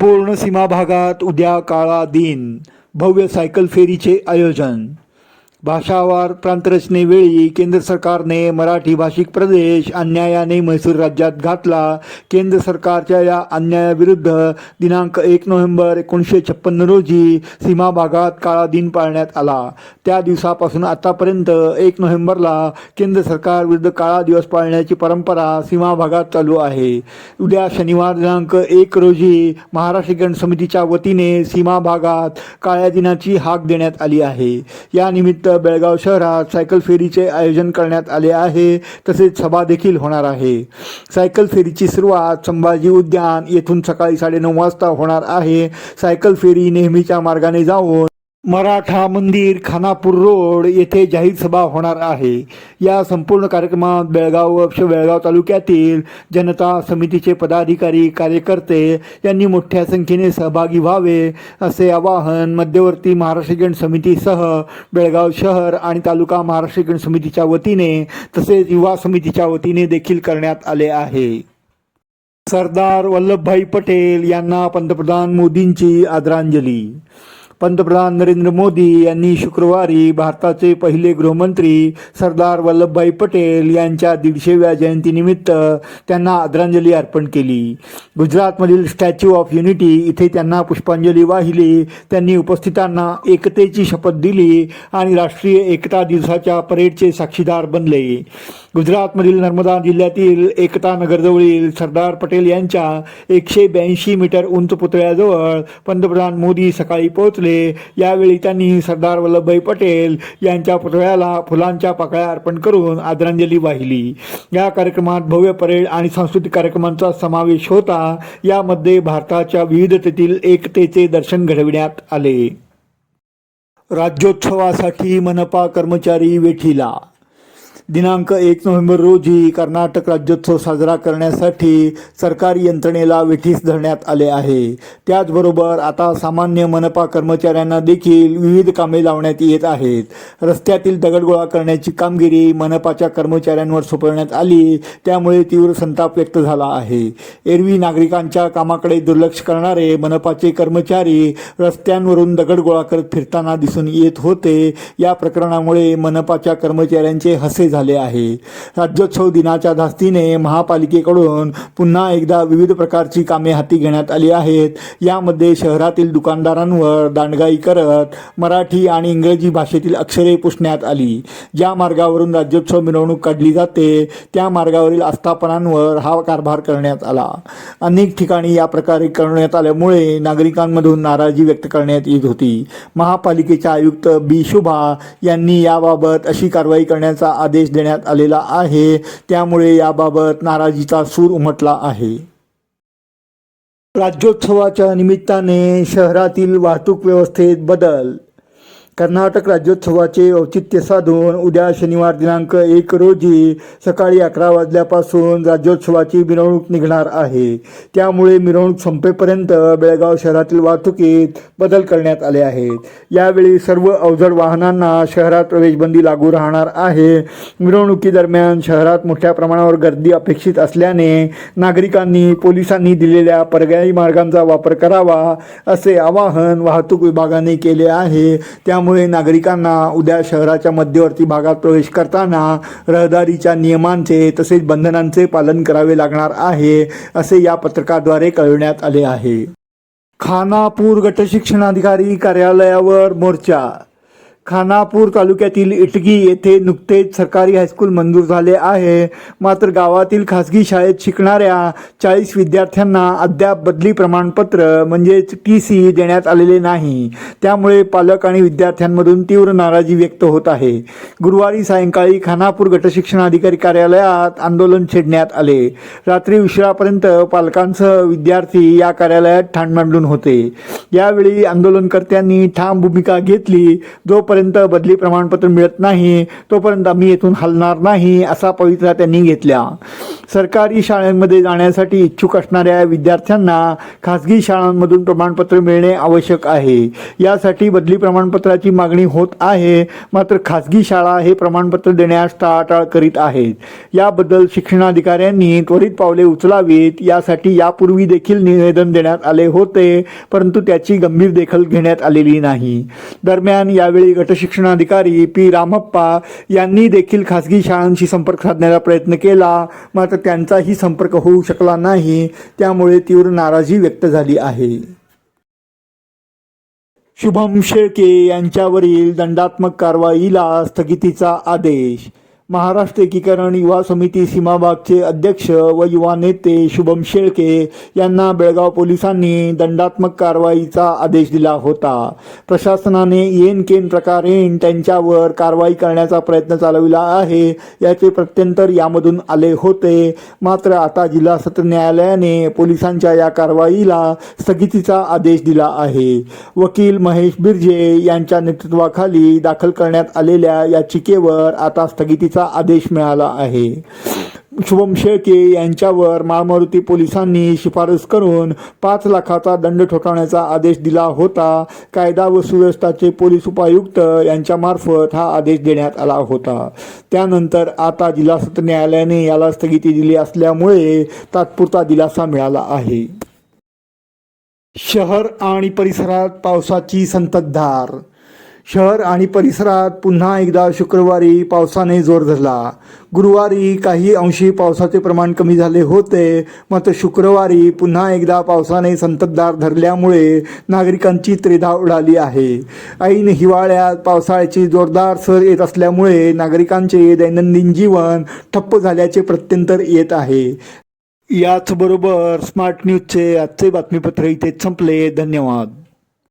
पूर्ण सीमा भागात उद्या काळा दिन. भव्य सायकल फेरीचे आयोजन. भाषावार प्रांतरचनेवेळी केंद्र सरकारने मराठी भाषिक प्रदेश अन्यायाने म्हैसूर राज्यात घातला. केंद्र सरकारच्या या अन्यायाविरुद्ध दिनांक एक नोव्हेंबर एकोणीसशे छप्पन्न रोजी सीमा भागात काळा दिन पाळण्यात आला. त्या दिवसापासून आतापर्यंत एक नोव्हेंबरला केंद्र सरकार विरुद्ध काळा दिवस पाळण्याची परंपरा सीमा भागात चालू आहे. उद्या शनिवार दिनांक एक रोजी महाराष्ट्र गण समितीच्या वतीने सीमा भागात काळ्या दिनाची हाक देण्यात आली आहे. या निमित्त बेळगाव शहरात सायकल फेरीचे आयोजन करण्यात आले आहे. तसेच सभा देखील होणार आहे. सायकल फेरीची सुरुवात संभाजी उद्यान येथून सकाळी साडेनऊ वाजता होणार आहे. सायकल फेरी नेहमीच्या मार्गाने जाऊन मराठा मंदिर खानापूर रोड येथे जाहीर सभा होणार आहे. या संपूर्ण कार्यक्रमात बेळगाव व बेळगाव तालुक्यातील जनता समितीचे पदाधिकारी कार्यकर्ते यांनी मोठ्या संख्येने सहभागी व्हावे असे आवाहन मध्यवर्ती महाराष्ट्र गण समितीसह बेळगाव शहर आणि तालुका महाराष्ट्र गण समितीच्या वतीने तसेच युवा समितीच्या वतीने देखील करण्यात आले आहे. सरदार वल्लभभाई पटेल यांना पंतप्रधान मोदींची आदरांजली. पंतप्रधान नरेंद्र मोदी यांनी शुक्रवारी भारताचे पहिले गृहमंत्री सरदार वल्लभभाई पटेल यांच्या दीडशेव्या जयंतीनिमित्त त्यांना आदरांजली अर्पण केली. गुजरातमधील स्टॅच्यू ऑफ युनिटी इथे त्यांना पुष्पांजली वाहिली. त्यांनी उपस्थितांना एकतेची शपथ दिली आणि राष्ट्रीय एकता दिवसाच्या परेडचे साक्षीदार बनले. गुजरातमधील नर्मदा जिल्ह्यातील एकता नगरजवळील सरदार पटेल यांच्या एकशे ब्याऐंशी मीटर उंच पुतळ्याजवळ पंतप्रधान मोदी सकाळी पोहोचले. यावेळी त्यांनी सरदार वल्लभभाई पटेल यांच्या पुतळ्याला फुलांच्या पाकळ्या अर्पण करून आदरांजली वाहिली. या कार्यक्रमात भव्य परेड आणि सांस्कृतिक कार्यक्रमांचा समावेश होता. यामध्ये भारताच्या विविधतेतील एकतेचे दर्शन घडविण्यात आले. राज्योत्सवासाठी मनपा कर्मचारी वेठीला दिनांक एक नोव्हेंबर रोजी कर्नाटक राज्योत्सव साजरा करण्यासाठी सरकारी यंत्रणेला वेठीस धरण्यात आले आहे. त्याचबरोबर आता सामान्य मनपा कर्मचाऱ्यांना देखील विविध कामे लावण्यात येत आहेत. रस्त्यातील दगड गोळा करण्याची कामगिरी मनपाच्या कर्मचाऱ्यांवर सोपवण्यात आली त्यामुळे तीव्र संताप व्यक्त झाला आहे. एरवी नागरिकांच्या कामाकडे दुर्लक्ष करणारे मनपाचे कर्मचारी रस्त्यांवरून दगड गोळा करत फिरताना दिसून येत होते. या प्रकरणामुळे मनपाच्या कर्मचाऱ्यांचे हसे झाले आहे. राज्योत्सव दिनाच्या धास्तीने महापालिकेकडून पुन्हा एकदा विविध प्रकारची कामे हाती घेण्यात आली आहेत. यामध्ये शहरातील दुकानदारांवर दांडगाई करत मराठी आणि इंग्रजी भाषेतील अक्षरे पुसण्यात आली. ज्या मार्गावरून राज्योत्सव मिरवणूक काढली जाते त्या मार्गावरील आस्थापनांवर हा कारभार करण्यात आला. अनेक ठिकाणी या प्रकारे करण्यात आल्यामुळे नागरिकांमधून नाराजी व्यक्त करण्यात येत होती. महापालिकेच्या आयुक्त बी. शुभा यांनी याबाबत अशी कारवाई करण्याचा आदेश देण्यात आलेला आहे. त्यामुळे याबाबत नाराजीचा सूर उमटला आहे. राज्योत्सवाच्या निमित्ताने शहरातील वाहतूक व्यवस्थेत बदल कर्नाटक राज्योत्सवाचे औचित्य साधून उद्या शनिवार दिनांक एक रोजी सकाळी अकरा वाजल्यापासून राज्योत्सवाची मिरवणूक निघणार आहे. त्यामुळे मिरवणूक संपेपर्यंत बेळगाव शहरातील वाहतुकीत बदल करण्यात आले आहेत. यावेळी सर्व अवजड वाहनांना शहरात प्रवेशबंदी लागू राहणार आहे. मिरवणुकीदरम्यान शहरात मोठ्या प्रमाणावर गर्दी अपेक्षित असल्याने नागरिकांनी पोलिसांनी दिलेल्या पर्यायी मार्गांचा वापर करावा असे आवाहन वाहतूक विभागाने केले आहे. त्या त्यामुळे नागरिकांना उद्या शहराच्या मध्यवर्ती भागात प्रवेश करताना रहदारीच्या नियमांचे तसेच बंधनांचे पालन करावे लागणार आहे असे या पत्रकाद्वारे कळविण्यात आले आहे. खानापूर गटशिक्षणाधिकारी कार्यालयावर मोर्चा खानापूर तालुक्यातील इटगी येथे नुकतेच सरकारी हायस्कूल मंजूर झाले आहे. मात्र गावातील खासगी शाळेत शिकणाऱ्या चाळीस विद्यार्थ्यांना अद्याप बदली प्रमाणपत्र म्हणजेच टी सी देण्यात आलेले नाही. त्यामुळे पालक आणि विद्यार्थ्यांमधून तीव्र नाराजी व्यक्त होत आहे. गुरुवारी सायंकाळी खानापूर गटशिक्षणाधिकारी कार्यालयात आंदोलन छेडण्यात आले. रात्री उशिरापर्यंत पालकांसह विद्यार्थी या कार्यालयात ठाण मांडून होते. यावेळी आंदोलनकर्त्यांनी ठाम भूमिका घेतली. जोपर्यंत बदली प्रमाणपत्र मिळत नाही तोपर्यंत आम्ही येथून हलणार नाही असा पवित्रा त्यांनी घेतल्या. सरकारी शाळांमध्ये जाण्यासाठी इच्छुक असणाऱ्या विद्यार्थ्यांना खासगी शाळांमधून प्रमाणपत्र मिळणे आवश्यक आहे. यासाठी बदली प्रमाणपत्राची मागणी होत आहे मात्र खासगी शाळा हे प्रमाणपत्र देण्यास टाळाटाळ करीत आहेत. याबद्दल शिक्षणाधिकाऱ्यांनी त्वरित पावले उचलावीत यासाठी यापूर्वी देखील निवेदन देण्यात आले होते परंतु त्याची गंभीर दखल घेण्यात आलेली नाही. दरम्यान यावेळी गटशिक्षणाधिकारी पी रामप्पा यांनी देखील खासगी शाळांशी संपर्क साधण्याचा प्रयत्न केला. मात्र त्यांचाही संपर्क होऊ शकला नाही. त्यामुळे तीव्र नाराजी व्यक्त झाली आहे. शुभम शेळके यांच्यावरील दंडात्मक कारवाईला स्थगितीचा आदेश महाराष्ट्र एकीकरण युवा समिती सीमाबागचे अध्यक्ष व युवा नेते शुभम शेळके यांना बेळगाव पोलिसांनी दंडात्मक कारवाईचा आदेश दिला होता. प्रशासनाने येन केन प्रकारे त्यांच्यावर कारवाई करण्याचा प्रयत्न चालविला आहे याचे प्रत्यंतर यामधून आले होते. मात्र आता जिल्हा सत्र न्यायालयाने पोलिसांच्या या कारवाईला स्थगितीचा आदेश दिला आहे. वकील महेश बिर्जे यांच्या नेतृत्वाखाली दाखल करण्यात आलेल्या याचिकेवर आता स्थगितीचा आदेश मिळाला आहे. शुभम शेळके यांच्यावर माळमारुती पोलिसांनी शिफारस करून पाच लाखाचा दंड ठोठावण्याचा आदेश दिला होता. कायदा व सुव्यवस्थाचे पोलीस उपायुक्त यांच्यामार्फत हा आदेश देण्यात आला होता. त्यानंतर आता जिल्हा सत्र न्यायालयाने याला स्थगिती दिली असल्यामुळे तात्पुरता दिलासा मिळाला आहे. शहर आणि परिसरात पावसाची संततधार शहर आणि परिसरात पुन्हा एकदा शुक्रवारी पावसाने जोर धरला. गुरुवारी काही अंशी पावसाचे प्रमाण कमी झाले होते. मात्र शुक्रवारी पुन्हा एकदा पावसाने संततधार धरल्यामुळे नागरिकांची त्रिधा उडाली आहे. ऐन हिवाळ्यात पावसाळ्याची जोरदार सर येत असल्यामुळे नागरिकांचे दैनंदिन जीवन ठप्प झाल्याचे प्रत्यंतर येत आहे. याचबरोबर स्मार्ट न्यूजचे आजचे बातमीपत्र इथे संपले. धन्यवाद.